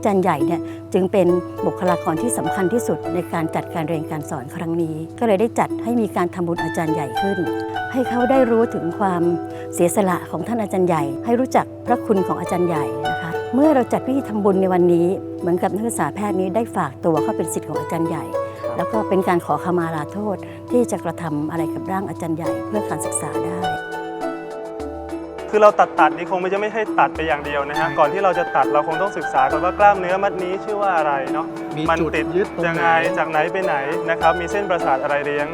อาจารย์ใหญ่เนี่ยจึงเป็นบุคลากรที่สำคัญที่สุดในการจัดการเรียนการสอนครั้งนี้ ก็เลยได้จัดให้มีการทำบุญอาจารย์ใหญ่ขึ้น ให้เขาได้รู้ถึงความเสียสละของท่านอาจารย์ใหญ่ ให้รู้จักพระคุณของอาจารย์ใหญ่นะคะเมื่อเราจัดพิธีทำบุญในวันนี้ เหมือนกับนักศึกษาแพทย์นี้ได้ฝากตัวเข้าเป็นศิษย์ของอาจารย์ใหญ่ แล้วก็เป็นการขอขมาลาโทษที่จะกระทำอะไรกับร่างอาจารย์ใหญ่เพื่อการศึกษาได้ คือเราตัดตัดนี่คงไม่จะไม่ให้ตัดไปอย่างเดียวนะฮะก่อนที่เราจะตัดเราคงต้องศึกษาก่อนว่ากล้ามเนื้อมัดนี้ชื่อว่าอะไรเนาะมีมันจุดติดยึดตรงยังไหไงนจากไหนไปไหนนะครับมีเส้นประสาทอะไรเลี้ยง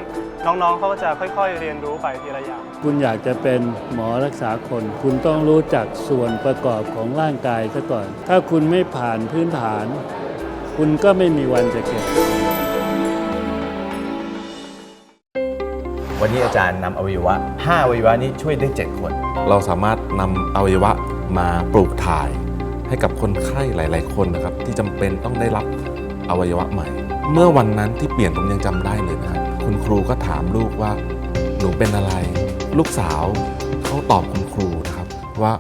น้องๆเขาก็จะค่อย ๆ เรียนรู้ไปทีละอย่าง คุณอยากจะเป็นหมอรักษาคน คุณต้องรู้จักส่วนประกอบของร่างกายซะก่อน ถ้าคุณไม่ผ่านพื้นฐาน คุณก็ไม่มีวันจะเก่ง วันนี้อาจารย์นำอวัยวะ5อวัยวะนี้ช่วยได้7คน เราสามารถนำอวัยวะมาปลูกถ่าย ให้กับคนไข้หลาย ๆ คนนะครับ ที่จำเป็นต้องได้รับอวัยวะใหม่ เมื่อวันนั้นที่เปลี่ยนผมยังจำได้เลยนะครับคุณครูก็ถามลูกว่า หนูเป็นอะไร ลูกสาวเขาตอบคุณครูนะครับว่า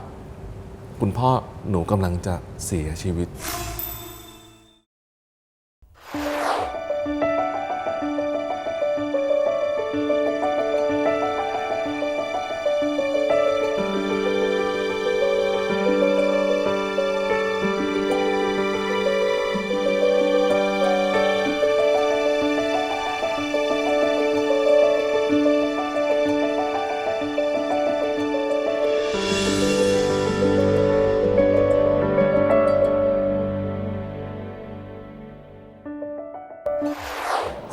คุณพ่อหนูกำลังจะเสียชีวิต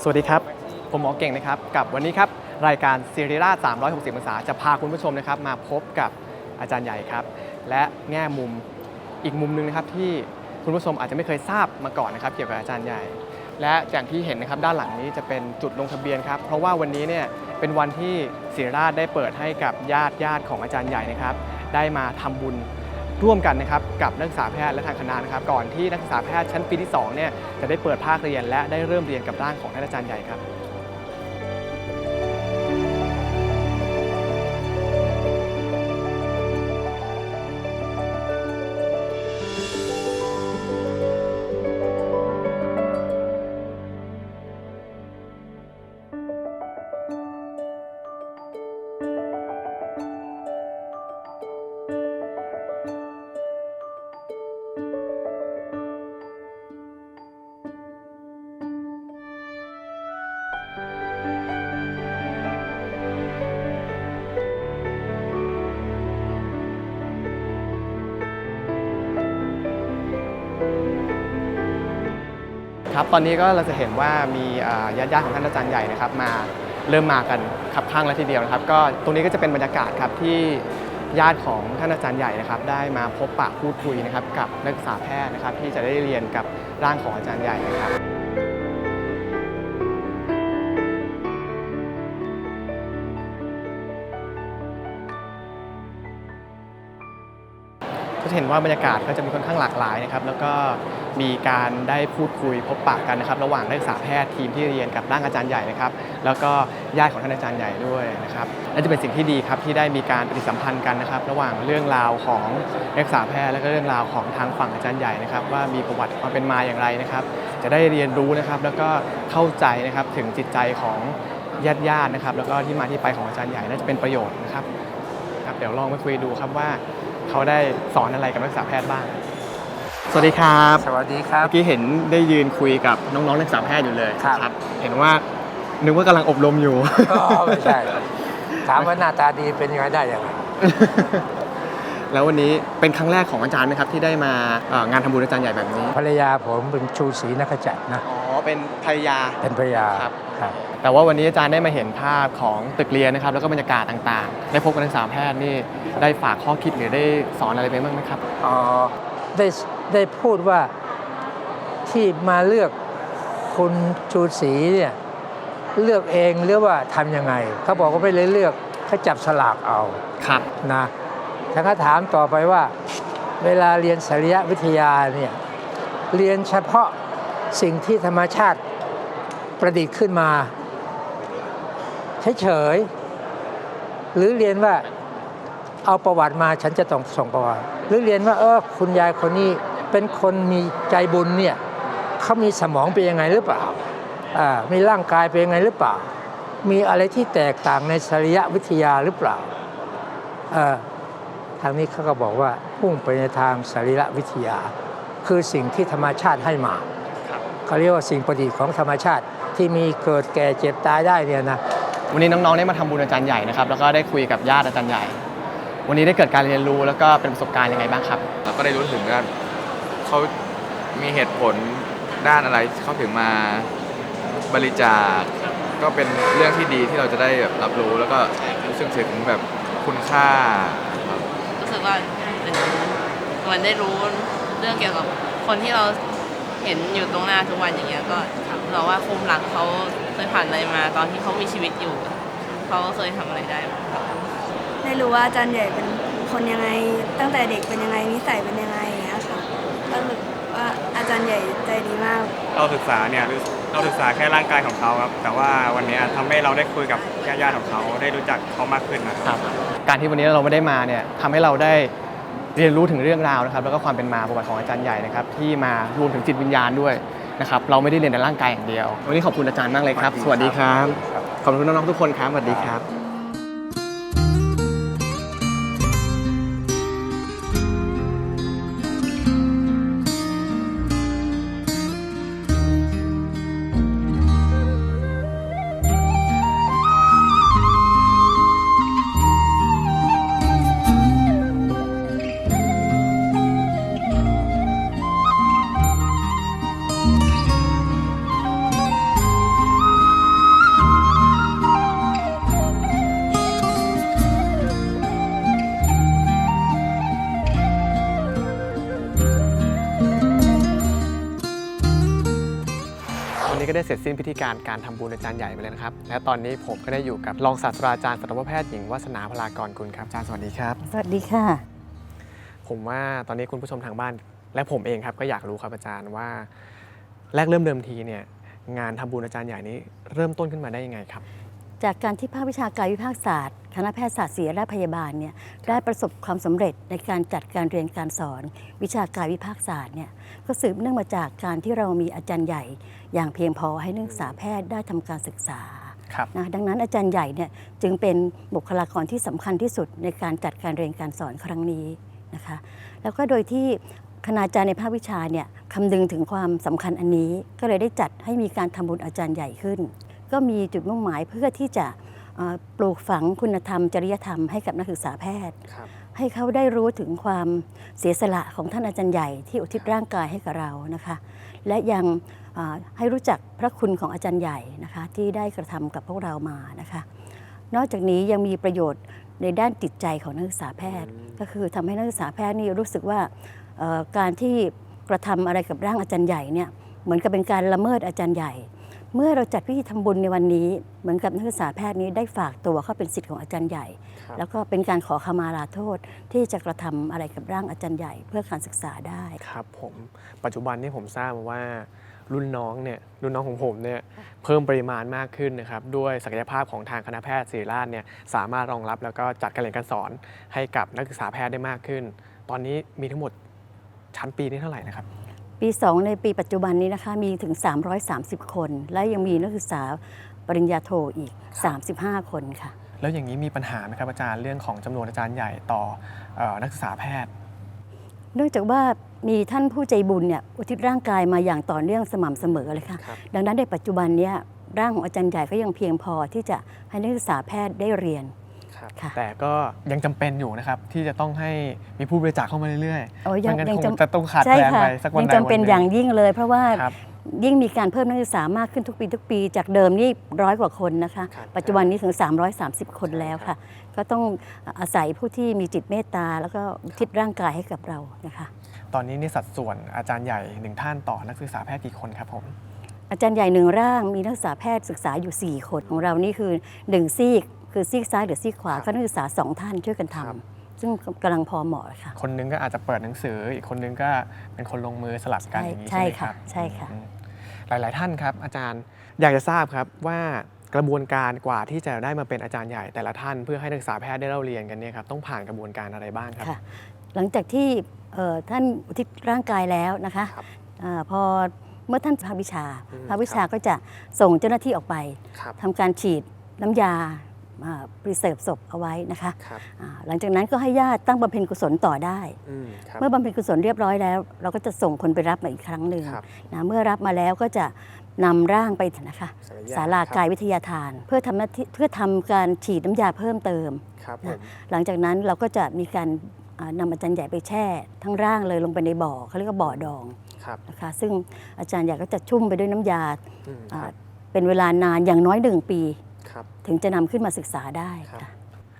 สวัสดีครับ ผมหมอเก่งนะครับ กับวันนี้ครับ รายการซีรีราช360องศาจะพาคุณผู้ชมนะครับ มาพบกับอาจารย์ใหญ่ครับ และแง่มุมอีกมุมหนึงนะครับที่คุณผู้ชมอาจจะไม่เคยทราบมาก่อนนะครับ เกี่ยวกับอาจารย์ใหญ่ และอย่างที่เห็นนะครับด้านหลังนี้จะเป็นจุดลงทะเบียนครับ เพราะว่าวันนี้เนี่ยเป็นวันที่ศิริราชได้เปิดให้กับญาติญาติของอาจารย์ใหญ่นะครับ ได้มาทำบุญ ร่วมกันนะครับกับนักศึกษาแพทย์และทางคณะนะครับก่อนที่นักศึกษาแพทย์ชั้นปีที่สองเนี่ยจะได้เปิดภาคเรียนและได้เริ่มเรียนกับร่างของท่านอาจารย์ใหญ่ครับ ครับตอนนี้ก็เราจะเห็นว่ามีญาติญาติๆของท่านอาจารย์ใหญ่นะครับมาเริ่มมากันขับข้างแล้วทีเดียวนะครับ ก็ตรงนี้ก็จะเป็นบรรยากาศครับที่ญาติของท่านอาจารย์ใหญ่นะครับ ได้มาพบปะพูดคุยนะครับกับนักศึกษาแพทย์นะครับ ที่จะได้เรียนกับร่างของอาจารย์ใหญ่นะครับ จะเห็นว่าบรรยากาศก็จะมีค่อนข้างหลากหลายนะครับแล้วก็มีการได้พูดคุยพบปะกันนะครับ ระหว่างนักศึกษาแพทย์ทีมที่เรียนกับร่างอาจารย์ใหญ่นะครับ แล้วก็ญาติของท่านอาจารย์ใหญ่ด้วยนะครับและจะเป็นสิ่งที่ดีครับที่ได้มีการปฏิสัมพันธ์กันนะครับ ระหว่างเรื่องราวของนักศึกษาแพทย์และก็เรื่องราวของทางฝั่งอาจารย์ใหญ่นะครับ ว่ามีประวัติความเป็นมาอย่างไรนะครับ จะได้เรียนรู้นะครับ แล้วก็เข้าใจนะครับถึงจิตใจของญาติญาติๆนะครับ แล้วก็ที่มาที่ไปของอาจารย์ใหญ่น่าจะเป็นประโยชน์นะครับครับเดี๋ยวลองมาคุยดูครับว่า เขาได้สอนอะไรกับนักศึกษาแพทย์บ้าง สวัสดีครับสวัสดีครับ เมื่อกี้เห็นได้ยืนคุยกับน้องๆนักศึกษาแพทย์อยู่เลยครับ เห็นว่านึกว่ากำลังอบรมอยู่ก็ไม่ใช่ ถามว่าหน้าตาดีเป็นยังไงได้ยังไงแล้ววันนี้เป็นครั้งแรกของอาจารย์ไหมครับ ที่ได้มาเอ่องานทำบุญอาจารย์ใหญ่แบบนี้ ภรรยาผมเป็นชูศรีนักขจัดนะ อ๋อ เป็นภรรยา เป็นภรรยาครับครับ แต่ว่าวันนี้อาจารย์ได้มาเห็นภาพของตึกเรียนนะครับ แล้วก็บรรยากาศต่างๆ ได้พบกับนักศึกษาแพทย์นี่ได้ฝากข้อคิดหรือได้สอนอะไรไปบ้างไหมครับอ๋อได้ได้พูดว่าที่มาเลือกคุณชูศรีเนี่ยเลือกเองหรือว่าทำยังไง เขาบอกว่าไม่เลยเลือกเขาจับสลากเอาครับนะถ้าเขาถามต่อไปว่า เวลาเรียนสริยวิทยาเนี่ยเรียนเฉพาะสิ่งที่ธรรมชาติประดิษฐ์ขึ้นมา เฉยๆหรือเรียนว่าเอาประวัติมาฉันจะต้องส่งประวัติ หรือเรียนว่า เออคุณยายคนนี้เป็นคนมีใจบุญเนี่ยเขามีสมองเป็นยังไงหรือเปล่าอ่ามีร่างกายเป็นยังไงหรือเปล่า มีอะไรที่แตกต่างในสรีรวิทยาหรือเปล่าเอ่อทางนี้เขาก็บอกว่าพุ่งไปในทางสรีรวิทยา คือสิ่งที่ธรรมชาติให้มาเขาเรียกว่าสิ่งประดิษฐ์ของธรรมชาติที่มีเกิดแก่เจ็บตายได้เนี่ยนะ วันนี้น้องๆได้มาทำบุญอาจารย์ใหญ่นะครับแล้วก็ได้คุยกับญาติอาจารย์ใหญ่ วันนี้ได้เกิดการเรียนรู้แล้วก็เป็นประสบการณ์ยังไงบ้างครับเราก็ได้รู้ถึงว่าเขามีเหตุผลด้านอะไรเขาถึงมาบริจาคก็เป็นเรื่องที่ดีที่เราจะได้แบบรับรู้แล้วก็รู้สึกถึงแบบคุณค่าครับรู้สึกว่าเหมือนเหมือนได้รู้เรื่องเกี่ยวกับคนที่เราเห็นอยู่ตรงหน้าทุกวันอย่างเงี้ยก็ เราว่าภูมิหลังเขาเคยผ่านอะไรมา ตอนที่เขามีชีวิตอยู่ เขาก็เคยทำอะไรได้มาได้รู้ว่าอาจารย์ใหญ่เป็นคนยังไง ตั้งแต่เด็กเป็นยังไงนิสัยเป็นยังไงอย่างเงี้ยค่ะก็รู้สึกว่าอาจารย์ใหญ่ใจดีมาก เราศึกษาเนี่ยเราศึกษาแค่ร่างกายของเขาครับ แต่ว่าวันนี้ทำให้เราได้คุยกับญาติๆของเขาได้รู้จักเขามากขึ้นนะครับการที่วันนี้เราไม่ได้มาเนี่ยทำให้เราได้เรียนรู้ถึงเรื่องราวนะครับ แล้วก็ความเป็นมาประวัติของอาจารย์ใหญ่นะครับ ที่มารวมถึงจิตวิญญาณด้วย นะครับเราไม่ได้เรียนแต่ร่างกายอย่างเดียว วันนี้ขอบคุณอาจารย์มากเลยครับ สวัสดีครับ ขอบคุณน้องๆทุกคนครับ สวัสดีครับ นี้ก็ได้เสร็จสิ้นพิธีการการทำบุญอาจารย์ใหญ่ไปแล้วนะครับ และตอนนี้ผมก็ได้อยู่กับรองศาสตราจารย์สัตวแพทย์หญิงวัฒนาพลากรกุลครับอาจารย์สวัสดีครับ สวัสดีค่ะ ผมว่าตอนนี้คุณผู้ชมทางบ้าน และผมเองครับก็อยากรู้ครับอาจารย์ว่า แรกเริ่มเดิมทีเนี่ยงานทำบุญอาจารย์ใหญ่นี้เริ่มต้นขึ้นมาได้ยังไงครับ จากการที่ภาควิชาการวิภาคศาสตร์ คณะแพทยศาสตร์ศิริราชพยาบาลเนี่ยได้ประสบความสำเร็จในการจัดการเรียนการสอน วิชาการวิภาคศาสตร์เนี่ยก็สืบเนื่องมาจากการที่เรามีอาจารย์ใหญ่ อย่างเพียงพอให้นักศึกษาแพทย์ได้ทำการศึกษาครับนะดังนั้นอาจารย์ใหญ่เนี่ยจึงเป็นบุคลากรที่สำคัญที่สุดในการจัดการเรียนการสอนครั้งนี้นะคะแล้วก็โดยที่คณาจารย์ในภาควิชาเนี่ยคำนึงถึงความสำคัญอันนี้ก็เลยได้จัดให้มีการทำบุญอาจารย์ใหญ่ขึ้น ก็มีจุดมุ่งหมายเพื่อที่จะเอ่อปลูกฝังคุณธรรม จริยธรรมให้กับนักศึกษาแพทย์ครับให้เขาได้รู้ถึงความเสียสละของท่านอาจารย์ใหญ่ที่อุทิศร่างกายให้กับเรานะคะ และยังเอ่อให้รู้จักพระคุณของอาจารย์ใหญ่นะคะที่ได้กระทำกับพวกเรามานะคะ นอกจากนี้ยังมีประโยชน์ในด้านจิตใจของนักศึกษาแพทย์ ก็คือทำให้นักศึกษาแพทย์นี่รู้สึกว่าเอ่อการที่กระทำอะไรกับร่างอาจารย์ใหญ่เนี่ยเหมือนกับเป็นการละเมิดอาจารย์ใหญ่ เมื่อเราจัดพิธีทำบุญในวันนี้ เหมือนกับนักศึกษาแพทย์นี้ได้ฝากตัวเข้าเป็นสิทธิ์ของอาจารย์ใหญ่ครับแล้วก็เป็นการขอขมาลาโทษที่จะกระทำอะไรกับร่างอาจารย์ใหญ่เพื่อการศึกษาได้ครับผมปัจจุบันนี้ผมทราบมาว่ารุ่นน้องเนี่ยรุ่นน้องของผมเนี่ยเพิ่มปริมาณมากขึ้นนะครับด้วยศักยภาพของทางคณะแพทย์ศิริราชเนี่ยสามารถรองรับแล้วก็จัดการเรียนการสอนให้กับนักศึกษาแพทย์ได้มากขึ้น ตอนนี้มีทั้งหมดชั้นปีนี้เท่าไหร่นะครับ ปี 2 ในปีปัจจุบันนี้นะคะมีถึง 330 คน และยังมีนักศึกษาปริญญาโทอีก 35 คนค่ะ แล้วอย่างนี้มีปัญหาไหมครับอาจารย์เรื่องของจำนวนอาจารย์ใหญ่ต่อเอ่อนักศึกษาแพทย์ เนื่องจากว่ามีท่านผู้ใจบุญเนี่ยอุทิศร่างกายมาอย่างต่อเนื่องสม่ำเสมอเลยค่ะครับดังนั้นในปัจจุบันเนี้ยร่างของอาจารย์ใหญ่ก็ยังเพียงพอที่จะให้นักศึกษาแพทย์ได้เรียน ค่ะ แต่ก็ยังจำเป็นอยู่นะครับ ที่จะต้องให้มีผู้บริจาคเข้ามาเรื่อยโอ้ๆยังไม่งั้นยังคงจำจะต้องขาดใช่แคลนค่ะไปสักวันยังใดจำเป็นวัหงอย่างยิ่งเลย เพราะว่าครับ ยิ่งมีการเพิ่มนักศึกษามากขึ้นทุกปีทุกปี จากเดิมนี่ร้อยกว่าคนนะคะ ครับปัจจุบันนี้ถึง 330 คนแล้วค่ะ ก็ต้องอาศัยผู้ที่มีจิตเมตตา แล้วก็อุทิศร่างกายให้กับเรานะคะ ตอนนี้ในสัดส่วนอาจารย์ใหญ่หนึ่งท่านต่อนักศึกษาแพทย์กี่คนครับผม อาจารย์ใหญ่หนึ่งร่างมีนักศึกษาแพทย์ศึกษาอยู่ 4 คนของเรานี่คือหนึ่งซีก คือซีกซ้ายหรือซีกขวาครับก็นักศึกษาสองท่านช่วยกันทครับำซึ่งกำลังพอเหมาะค่ะ คนนึงก็อาจจะเปิดหนังสือ อีกคนนึงก็เป็นคนลงมือสลับกันใช่อย่างนี้ใช่ใช่ไหมคค่ะรับใช่ค่ะอืมหลาย ๆ ท่านครับอาจารย์อยากจะทราบครับว่ากระบวนการกว่าที่จะได้มาเป็นอาจารย์ใหญ่แต่ละท่านเพื่อให้นักศึกษาแพทย์ได้เล่าเรียนกันเนี่ยครับต้องผ่านกระบวนการอะไรบ้างครับค่ะหลังจากที่เอ่อท่านอุทิศร่างกายแล้วนะคะครับอาพอเมื่อท่านภาควิชาอืมภาควิชาก็จะส่งเจ้าหน้าที่ออกไปครับทำการฉีดน้ำยา ปริเซิร์ฟศพเอาไว้นะคะครับอ่าหลังจากนั้นก็ให้ญาติตั้งบำเพ็ญกุศลต่อได้อืมครับเมื่อบำเพ็ญกุศลเรียบร้อยแล้ว เราก็จะส่งคนไปรับมาอีกครั้งหนึ่งครับนะเมื่อรับมาแล้วก็จะนำร่างไปนะคะศาลายาศาลาครับกายวิทยาทาน เพื่อทำหน้าที่เพื่อทำการฉีดน้ำยาเพิ่มเติมครับผมหลังจากนั้นเราก็จะมีการอ่านำอาจารย์ใหญ่ไปแช่ ทั้งร่างเลยลงไปในบ่อเขาเรียกว่าบ่อดองครับนะคะซึ่งอาจารย์ใหญ่ก็จะชุ่มไปด้วยน้ำยาอืมอ่าครับเป็นเวลานานอย่างน้อยหนึ่งปี ครับถึงจะนำขึ้นมาศึกษาได้ครับ ค่ะ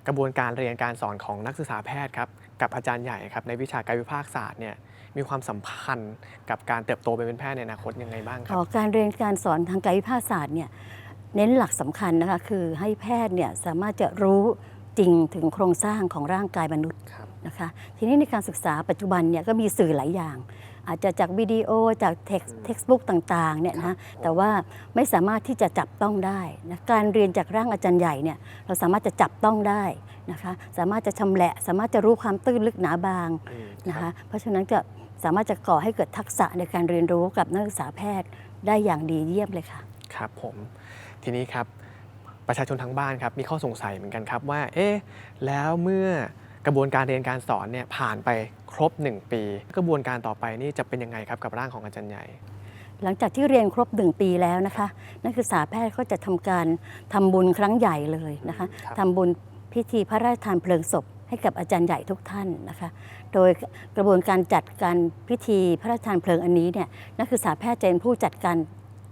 กระบวนการเรียนการสอนของนักศึกษาแพทย์ครับกับอาจารย์ใหญ่ครับในวิชากายวิภาคศาสตร์เนี่ยมีความสัมพันธ์กับการเติบโตไปเป็นแพทย์ในอนาคตยังไงบ้างครัอ๋อบการเรียนการสอนทางกายวิภาคศาสตร์เนี่ยเน้นหลักสำคัญนะคะคือให้แพทย์เนี่ยสามารถจะรู้จริงถึงโครงสร้างของร่างกายมนุษย์ครับ นะคะ ทีนี้ในการศึกษาปัจจุบันเนี่ยก็มีสื่อหลายอย่าง อาจจะจากวิดีโอจากเท็กซ์เท็กซ์บุ๊กต่างๆเนี่ยนะแต่ว่าไม่สามารถที่จะจับต้องได้นะการเรียนจากร่างอาจารย์ใหญ่เนี่ยเราสามารถจะจับต้องได้นะคะสามารถจะชำแหละ สามารถจะรู้ความตื้นลึกหนาบางอืมนะครัคะบเพราะฉะนั้นจะสามารถจะก่อให้เกิดทักษะในการเรียนรู้กับนักศึกษาแพทย์ได้อย่างดีเยี่ยมเลยค่ะครับผมทีนี้ครับประชาชนทั้งบ้านครับมีข้อสงสัยเหมือนกันครับว่าเอ๊ะแล้วเมื่อ กระบวนการเรียนการสอนเนี่ยผ่านไปครบ 1 ปี กระบวนการต่อไปนี่จะเป็นยังไงครับกับร่างของอาจารย์ใหญ่ หลังจากที่เรียนครบหนึ่งปีแล้วนะคะนักศึกษาแพทย์ก็จะทำการทำบุญครั้งใหญ่เลยนะคะครับทำบุญพิธีพระราชทานเพลิงศพให้กับอาจารย์ใหญ่ทุกท่านนะคะ โดยกระบวนการจัดการพิธีพระราชทานเพลิงอันนี้เนี่ยนักศึกษาแพทย์จะเป็นผู้จัดการ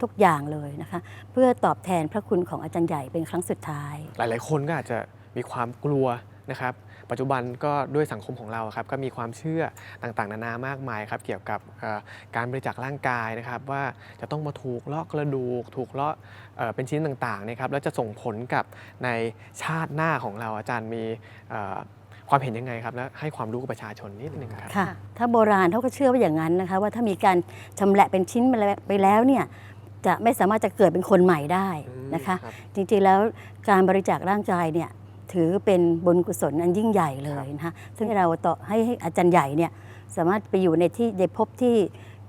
ทุกอย่างเลยนะคะ เพื่อตอบแทนพระคุณของอาจารย์ใหญ่เป็นครั้งสุดท้าย หลาย ๆ คนก็อาจจะมีความกลัวนะครับ ปัจจุบันก็ด้วยสังคมของเราครับก็มีความเชื่อต่างๆ นานามากมายครับเกี่ยวกับเอ่อการบริจาคร่างกายนะครับว่าจะต้องมาถูกเลาะกระดูก ถูกเลาะเอ่อเป็นชิ้นต่างๆนะครับแล้วจะส่งผลกับในชาติหน้าของเราอาจารย์มีเอ่อความเห็นยังไงครับและให้ความรู้กับประชาชนนิดนึงครับค่ะถ้าโบราณเขาก็เชื่อว่าอย่างนั้นนะคะว่าถ้ามีการชำแหละเป็นชิ้นไปแล้วเนี่ยจะไม่สามารถจะเกิดเป็นคนใหม่ได้นะคะครับจริงๆแล้วการบริจาคร่างกายเนี่ย ถือเป็นบุญกุศลอันยิ่งใหญ่เลยนะคะซึ่งเราต่อให้ให้อาจารย์ใหญ่เนี่ยสามารถไปอยู่ในที่ในภพที่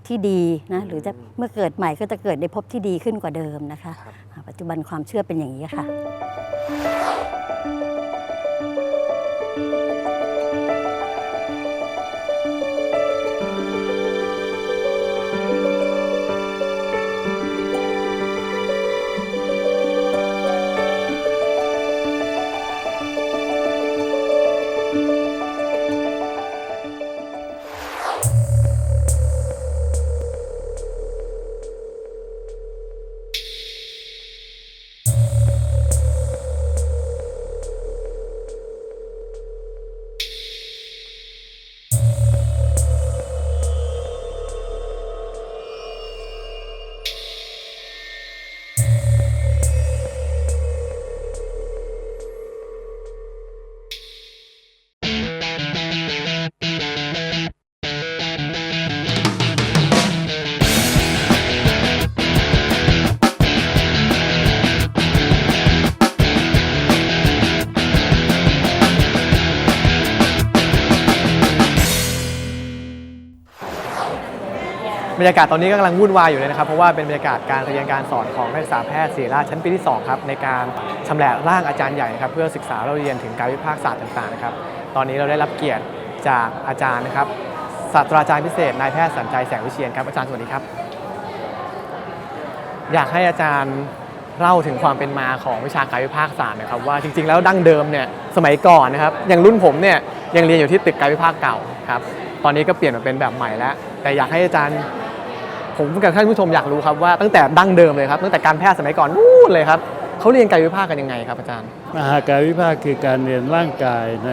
ที่ดีนะหรือจะเมื่อเกิดใหม่ก็จะเกิดในภพที่ดีขึ้นกว่าเดิมนะคะครับอ่าปัจจุบันความเชื่อเป็นอย่างนี้ค่ะ รรยากาศตอนนี้ก็กำลังวุ่นวายอยู่เลยนะครับ เพราะว่าเป็นบรรยากาศการเรียนการสอนของนักศึกษาแพทย์ศิริราชชั้นปีที่2ครับในการชำแหละร่างอาจารย์ใหญ่นะครับเพื่อศึกษาเราเรียนถึงการวิพากษ์ศาสตร์ต่างๆนะครับตอนนี้เราได้รับเกียรติจากอาจารย์นะครับศาสตราจารย์พิเศษนายแพทย์สัญใจแสงวิเชียนครับอาจารย์สวัสดีครับ อยากให้อาจารย์เล่าถึงความเป็นมาของวิชาการวิพากษ์ศาสตร์นะครับว่าจริงๆแล้วดั้งเดิมเนี่ยสมัยก่อนนะครับอย่างรุ่นผมเนี่ยยังเรียนอยู่ที่ตึกการวิพากษ์เก่าครับตอนนี้ก็เปลี่ยนมาเป็นแบบใหม่แล้ว แต่อยากให้อาจารย์ ผมกับท่านผู้ชมอยากรู้ครับว่าตั้งแต่ดั้งเดิมเลยครับตั้งแต่การแพทย์สมัยก่อนนู่นเลยครับเขาเรียนกายวิภาคกันยังไงครับอาจารย์มหากายวิภาคคือการเรียนร่างกายใน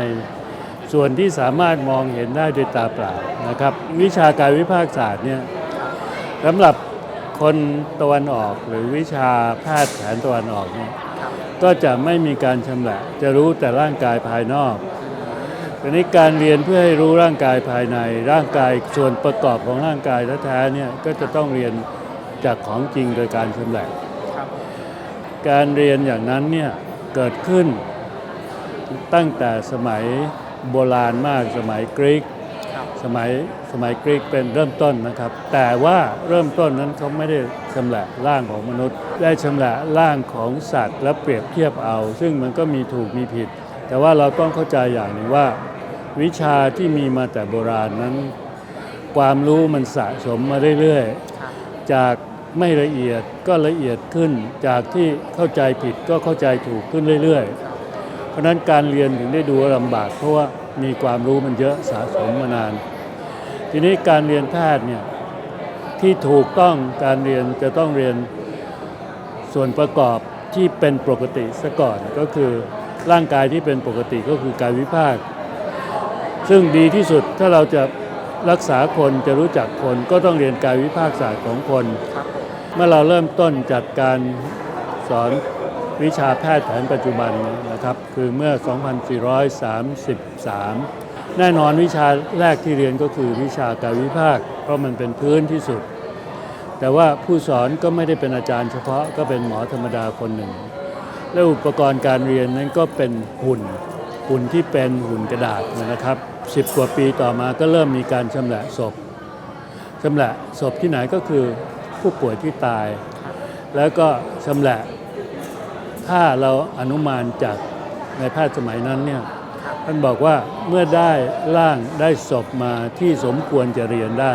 ส่วนที่สามารถมองเห็นได้ด้วยตาเปล่านะครับ วิชากายวิภาคศาสตร์เนี่ยสำหรับคนตะวันออกหรือวิชาแพทย์แผนตะวันออกเนี่ยก็จะไม่มีการชำละจะรู้แต่ร่างกายภายนอก ทีนี้การเรียนเพื่อให้รู้ร่างกายภายใน ร่างกายส่วนประกอบของร่างกายแท้ๆเนี่ยก็จะต้องเรียนจากของจริงโดยการชำละการเรียนอย่างนั้นเนี่ยเกิดขึ้นตั้งแต่สมัยโบราณมากสมัยกรีกสมัยสมัยกรีกเป็นเริ่มต้นนะครับ แต่ว่าเริ่มต้นนั้นเขาไม่ได้ชำแหละร่างของมนุษย์ ได้ชำแหละร่างของสัตว์ และเปรียบเทียบเอา ซึ่งมันก็มีถูกมีผิด แต่ว่าเราต้องเข้าใจอย่างหนึ่งว่า วิชาที่มีมาแต่โบราณนั้น ความรู้มันสะสมมาเรื่อยๆ จากไม่ละเอียดก็ละเอียดขึ้น จากที่เข้าใจผิดก็เข้าใจถูกขึ้นเรื่อยๆ เพราะฉะนั้นการเรียนถึงได้ดูว่าลำบากเพราะว่ามีความรู้มันเยอะสะสมมานาน ทีนี้การเรียนแพทย์เนี่ยที่ถูกต้องการเรียนจะต้องเรียนส่วนประกอบที่เป็นปกติซะก่อนก็คือร่างกายที่เป็นปกติก็คือการวิภาค ซึ่งดีที่สุดถ้าเราจะรักษาคนจะรู้จักคนก็ต้องเรียนกายวิภาคศาสตร์ของคน เมื่อเราเริ่มต้นจัดการสอนวิชาแพทย์แผนปัจจุบันนะครับ คือเมื่อ 2433 แน่นอนวิชาแรกที่เรียนก็คือวิชากายวิภาค เพราะมันเป็นพื้นที่สุด แต่ว่าผู้สอนก็ไม่ได้เป็นอาจารย์เฉพาะก็เป็นหมอธรรมดาคนหนึ่ง และอุปกรณ์การเรียนนั้นก็เป็นหุ่น หุ่นที่เป็นหุ่นกระดาษนะครับ 10กว่าปีต่อมาก็เริ่มมีการชำแหละศพชำแหละศพที่ไหนก็คือผู้ป่วยที่ตาย แล้วก็ชำแหละถ้าเราอนุมานจากในแพทย์สมัยนั้นเนี่ยท่านบอกว่าเมื่อได้ร่างได้ศพมาที่สมควรจะเรียนได้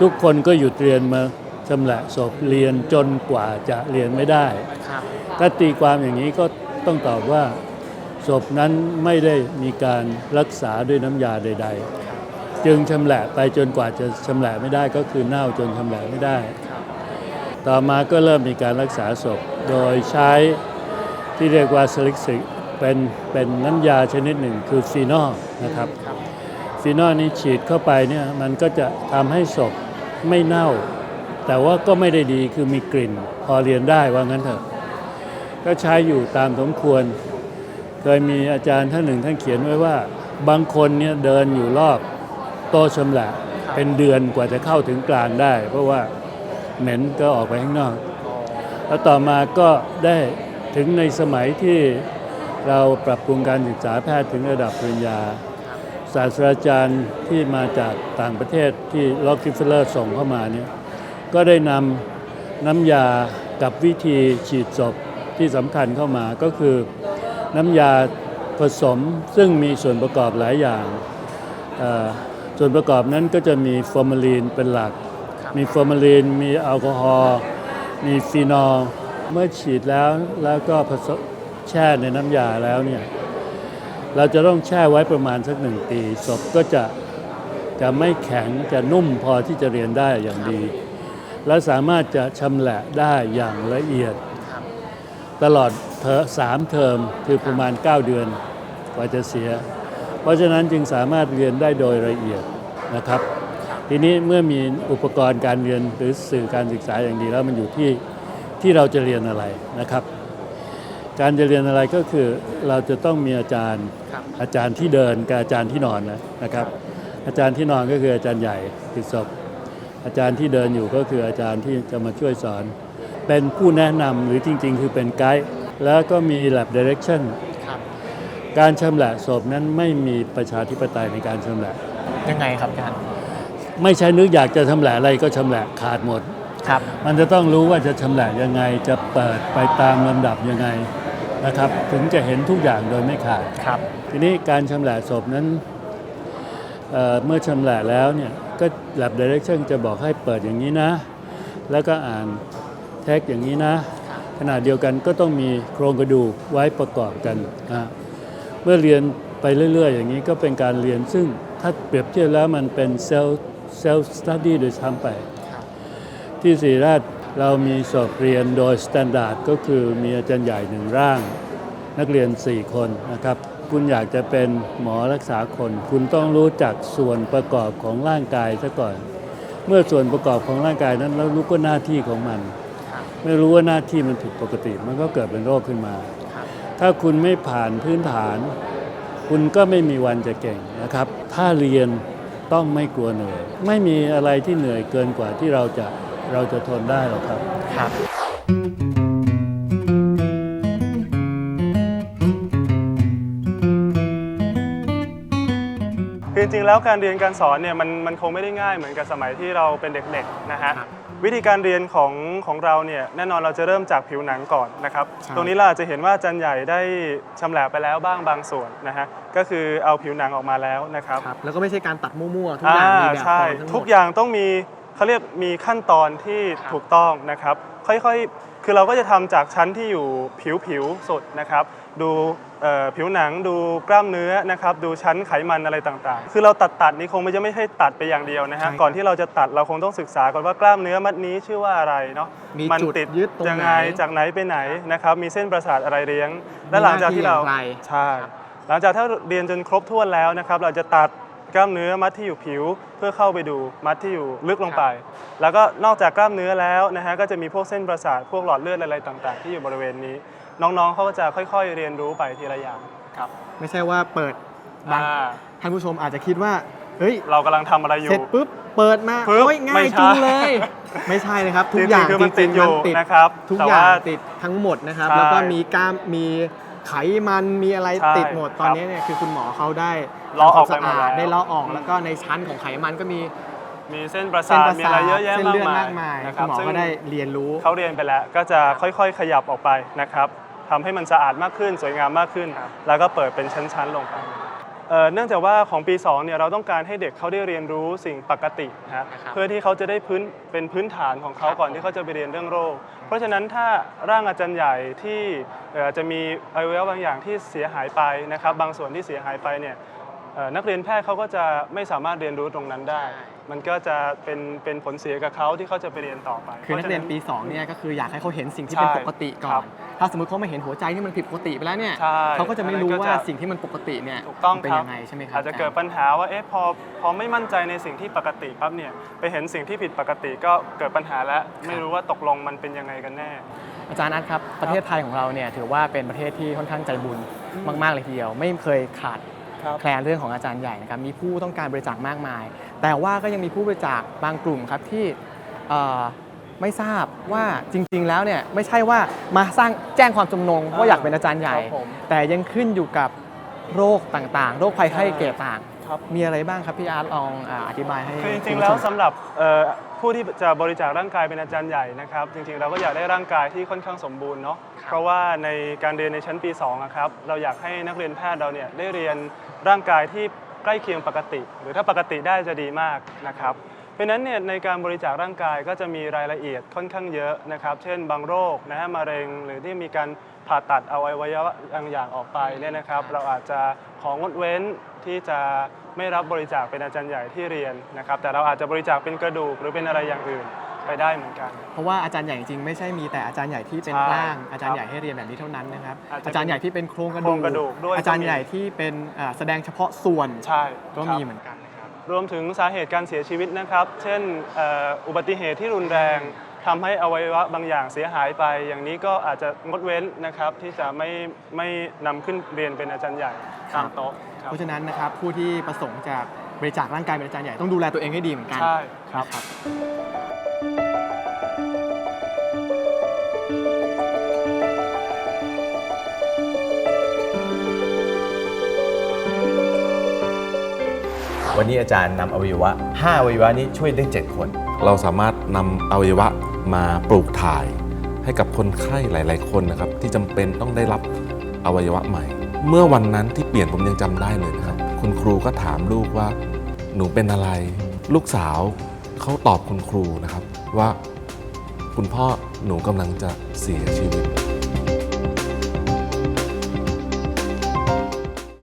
ทุกคนก็หยุดเรียนมาชำแหละศพเรียนจนกว่าจะเรียนไม่ได้ถ้าตีความอย่างนี้ก็ต้องตอบว่า ศพนั้นไม่ได้มีการรักษาด้วยน้ำยาใด ๆ จึงชำแหละไปจนกว่าจะชำแหละไม่ได้ก็คือเน่าจนชำแหละไม่ได้ ต่อมาก็เริ่มมีการรักษาศพโดยใช้ที่เรียกว่าสลิกซิเป็นเป็นน้ำยาชนิดหนึ่งคือฟีนอลนะครับฟีนอลนี้ฉีดเข้าไปเนี่ยมันก็จะทำให้ศพไม่เน่า แต่ว่าก็ไม่ได้ดีคือมีกลิ่น พอเรียนได้ว่างั้นเถอะ ก็ใช้อยู่ตามสมควร เคยมีอาจารย์ท่านหนึ่งท่านเขียนไว้ว่า บางคนเนี่ยเดินอยู่รอบโต๊ะชำแหละเป็นเดือนกว่าจะเข้าถึงกลางได้ เพราะว่าเหม็นก็ออกไปข้างนอก แล้วต่อมาก็ได้ถึงในสมัยที่เราปรับปรุงการศึกษาแพทย์ถึงระดับปริญญา ศาสตราจารย์ที่มาจากต่างประเทศที่ล็อกกิฟเฟลเลอร์ส่งเข้ามาเนี่ยก็ได้นำน้ำยากับวิธีฉีดศพที่สำคัญเข้ามาก็คือ น้ำยาผสมซึ่งมีส่วนประกอบหลายอย่างเอ่อส่วนประกอบนั้นก็จะมีฟอร์มาลีนเป็นหลัก มีฟอร์มาลีน มีแอลกอฮอล์ มีฟีนอล เมื่อฉีดแล้วแล้วก็ผสมแช่ในน้ำยาแล้วเนี่ยเราจะต้องแช่ไว้ประมาณสักหนึ่งปีศพก็จะจะไม่แข็งจะนุ่มพอที่จะเรียนได้อย่างดี และสามารถจะชำแหละได้อย่างละเอียด ตลอดเทอ สามเทอมคือประมาณ 9 เดือนกว่าจะเสีย เพราะฉะนั้นจึงสามารถเรียนได้โดยละเอียดนะครับ ทีนี้เมื่อมีอุปกรณ์การเรียนหรือสื่อการศึกษาอย่างดีแล้วมันอยู่ที่ที่เราจะเรียนอะไรนะครับ การจะเรียนอะไรก็คือเราจะต้องมีอาจารย์อาจารย์ที่เดินกับอาจารย์ที่นอนนะนะครับ อาจารย์ที่นอนก็คืออาจารย์ใหญ่ติดศพอาจารย์ที่เดินอยู่ก็คืออาจารย์ที่จะมาช่วยสอน เป็นผู้แนะนำหรือจริง ๆ คือเป็นไกด์ แล้วก็มี lab direction การชำแหละศพนั้นไม่มีประชาธิปไตยในการชำแหละ ยังไงครับอาจารย์ไม่ใช่นึกอยากจะชำแหละอะไรก็ชำแหละขาดหมด ครับ มันจะต้องรู้ว่าจะชำแหละยังไงจะเปิดไปตามลำดับยังไงนะครับ ถึงจะเห็นทุกอย่างโดยไม่ขาด ครับ ทีนี้การชำแหละศพนั้นเอ่อเมื่อชำแหละแล้วเนี่ยก็ lab direction จะบอกให้เปิดอย่างนี้นะ แล้วก็อ่านแท็กอย่างนี้นะ ขณะเดียวกันก็ต้องมีโครงกระดูกไว้ประกอบกันนะเมื่อเรียนไปเรื่อย ๆ อย่างนี้ก็เป็นการเรียนซึ่งถ้าเปรียบเทียบแล้วมันเป็นเซลล์เซลล์สตัดดี้โดยซ้ำไป ที่ศรีราชเรามีสอบเรียนโดยสแตนดาร์ดก็คือมีอาจารย์ใหญ่หนึ่งร่าง นักเรียน 4 คนนะครับ คุณอยากจะเป็นหมอรักษาคน คุณต้องรู้จักส่วนประกอบของร่างกายซะก่อน เมื่อส่วนประกอบของร่างกายนั้นเรารู้ก็หน้าที่ของมัน ไม่รู้ว่าหน้าที่มันผิดปกติ มันก็เกิดเป็นโรคขึ้นมา ถ้าคุณไม่ผ่านพื้นฐาน คุณก็ไม่มีวันจะเก่งนะครับ ถ้าเรียนต้องไม่กลัวเหนื่อย ไม่มีอะไรที่เหนื่อยเกินกว่าที่เราจะเราจะทนได้หรอกครับครับคือริงๆแล้วการเรียนการสอนเนี่ยมันมันคงไม่ได้ง่ายเหมือนกับสมัยที่เราเป็นเด็กๆนะฮะครับ วิธีการเรียนของของเราเนี่ยแน่นอนเราจะเริ่มจากผิวหนังก่อนนะครับใช่ตรงนี้เราอาจจะเห็นว่าอาจารย์ใหญ่ได้ชำแหละไปแล้วบ้างบางส่วนนะฮะก็คือเอาผิวหนังออกมาแล้วนะครับครับ แล้วก็ไม่ใช่การตัดมั่วๆทุกอย่างมีแบบฟใช่อร์มทั้งหมดทุกอย่างต้องมีเขาเรียกมีขั้นตอนที่ครับถูกต้องนะครับ ค่อยๆ คือเราก็จะทำจากชั้นที่อยู่ผิวผิวๆสุดนะครับ ดูเอ่อ ผิวหนังดูกล้ามเนื้อนะครับดูชั้นไขมันอะไรต่างๆ คือเราตัดตัดนี่คงไม่จะไม่ให้ตัดไปอย่างเดียวนะฮะใช่ก่อนที่เราจะตัดเราคงต้องศึกษาก่อนว่ากล้ามเนื้อมัดนี้ชื่อว่าอะไรเนาะมีมันจุดติดยึดตรงยังไหนไงจากไหนไปไหนนะครับมีเส้นประสาทอะไรเลี้ยง และหลังจากที่เรามีหน้าที่อย่างไรใช่หลังจากถ้าเรียนจนครบถ้วนแล้วนะครับเราจะตัดกล้ามเนื้อมัดที่อยู่ผิวเพื่อเข้าไปดูมัดที่อยู่ลึกลงไป แล้วก็นอกจากกล้ามเนื้อแล้วนะฮะก็จะมีพวกเส้นประสาทพวกหลอดเลือดอะไรต่าง ๆ ที่อยู่บริเวณนี้ น้องๆเขาก็จะค่อยๆเรียนรู้ไปทีละอย่างครับไม่ใช่ว่าเปิดบางอ่าท่านผู้ชมอาจจะคิดว่าเฮ้ยเรากำลังทำอะไรอยู่ เสร็จปุ๊บเปิดมาปึ๊บโอ้ยง่าไม่ยใช่ จุงเลย ไม่ใช่นะครับ ทุกจริงๆอย่างคือจมันติริดงอๆยู่มันติดนะครับทุกแต่อย่างว่าติดทั้งหมดนะครับ ใช่แล้วก็มีกล้ามมีไขมันมีอะไรใช่ติดหมดตอนครับนี้เนี่ยคือคุณหมอเขาได้เลาะออกทำควมไปหมดสะอาดแล้ว ได้เลาะออกแล้วก็ในชั้นของไขมันก็มีมีเส้นประเส้นสาทประมีสาอะไรทเยอะแยะเส้นมากเลือดมามายกมายนะคคุรับณหมอซึ่งก็ได้เรียนรู้ เขาเรียนไปแล้วก็จะค่อยๆขยับออกไปนะครับ ทำให้มันสะอาดมากขึ้น สวยงามมากขึ้น แล้วก็เปิดเป็นชั้นๆลงไปเอ่อเนื่องจากว่าของปี2เนี่ยเราต้องการให้เด็กเขาได้เรียนรู้สิ่งปกตินะฮะนะครับเพื่อที่เขาจะได้พื้นเป็นพื้นฐานของเขาก่อนที่เขาจะไปเรียนเรื่องโรค เพราะฉะนั้นถ้าร่างอาจารย์ใหญ่ที่เอ่อจะมีอวัยวะบางอย่างที่เสียหายไปนะครับ บางส่วนที่เสียหายไปเนี่ยเอ่อนักเรียนแพทย์เขาก็จะไม่สามารถเรียนรู้ตรงนั้นได้ มันก็จะเป็นเป็นผลเสียกับเขาที่เขาจะไปเรียนต่อไป คือนักเรียนพาะฉะปี2เนี่ยก็คืออยากให้เขาเห็นสิ่งที่ใช่เป็นปกติก่ครัอนบ ถ้าสมมติเขาไม่เห็นหัวใจที่มันผิดปกติไปแล้วเนี่ยใช่เขาก็จะไม่รู้อันนั้นก็ว่าจะ สิ่งที่มันปกติเนี่ยถูกต้องมันเป็นครับยังไงใช่ไหมครับอาจจะเกิดปัญหาว่าเอ๊ะพอพอไม่มั่นใจในสิ่งที่ปกติปั๊บเนี่ยไปเห็นสิ่งที่ผิดปกติก็เกิดปัญหาแล้วไม่รู้ว่าตกลงมันเป็นยังไงกันแน่ อาจารย์นัทครับประเทศไทยของเราเนี่ยถือว่าเป็นประเทศที่ค่อนข้างใจบุญมากๆเลยทีเดียว ไม่เคยขาด ครับ แคลนเรื่องของอาจารย์ใหญ่นะครับมีผู้ต้องการบริจาคมากมาย แต่ว่าก็ยังมีผู้บริจาคบางกลุ่มครับที่เอ่อ ไม่ทราบว่าจริง ๆ แล้วเนี่ยไม่ใช่ว่ามาสร้างแจ้งความจำนงว่าอยากเป็นอาจารย์ใหญ่ ครับผม แต่ยังขึ้นอยู่กับโรคต่างๆ โรคภัยไข้เจ็บต่างครับ มีอะไรบ้างครับพี่อาร์ตลองอ่าอธิบายให้คือจริคุงณๆแล้วผู้ชม สำหรับเอ่อผู้ที่จะบริจาคร่างกายเป็นอาจารย์ใหญ่นะครับ จริงๆ เราก็อยากได้ร่างกายที่ค่อนข้างสมบูรณ์เนาะเพราะว่าในการเรียนในชั้นปี2อะครับเราอยากให้นักเรียนแพทย์เราเนี่ยได้เรียนร่างกายที่ใกล้เคียงปกติ หรือถ้าปกติได้จะดีมากนะครับเพ ราะฉะนั้นเนี่ยในการบริจาคร่างกายก็จะมีรายละเอียดค่อนข้างเยอะนะครับ เช่น บางโรคนะฮะมะเร็งหรือที่มีการผ่าตัดเอาอวัยวะบางอย่างออกไปเนี่ยนะครับ เราอาจจะของงดเว้นที่จะไม่รับบริจาคเป็นอาจารย์ใหญ่ที่เรียนนะครับ แต่เราอาจจะบริจาคเป็นกระดูกหรือเป็นอะไรอย่างอื่นไปได้เหมือนกัน เพราะว่าอาจารย์ใหญ่จริงๆไม่ใช่มีแต่อาจารย์ใหญ่ที่เป็นใช่ร่างอาจารครัย์บใหญ่ให้เรียนแบบนี้เท่านั้นนะครับอาจจะอาจารย์ใหญ่ที่เป็นโครงกระโครงกระดูกด้วยอาจารย์ก็มีใหญ่ที่เป็นอ่าแสดงเฉพาะส่วนใช่ก็ครับมีเหมือนกันนะค รับรวมถึงสาเหตุการเสียชีวิตนะครับ เช่นเอ่ออุบัติเหตุที่รุนแรงทำให้อวัยวะบางอย่างเสียหายไป อย่างนี้ก็อาจจะงดเว้นนะครับที่จะไม่ไม่นำขึ้นเรียนเป็นอาจารย์ใหญ่ตามโต๊ะครับเพราะฉะนั้นนะครับผู้ที่ประสงค์จะบริจาคร่างกายเป็นอาจารย์ใหญ่ต้องดูแลตัวเองให้ดีเหมือนกันใช่ครับนะครับ วันนี้อาจารย์นำอวัยวะ5อวัยวะนี้ช่วยได้ 7 คน เราสามารถนำอวัยวะมาปลูกถ่าย ให้กับคนไข้หลาย ๆ คนนะครับ ที่จำเป็นต้องได้รับอวัยวะใหม่ เมื่อวันนั้นที่เปลี่ยนผมยังจำได้เลยนะครับ คุณครูก็ถามลูกว่า หนูเป็นอะไร ลูกสาวเขาตอบคุณครูนะครับว่า คุณพ่อหนูกำลังจะเสียชีวิต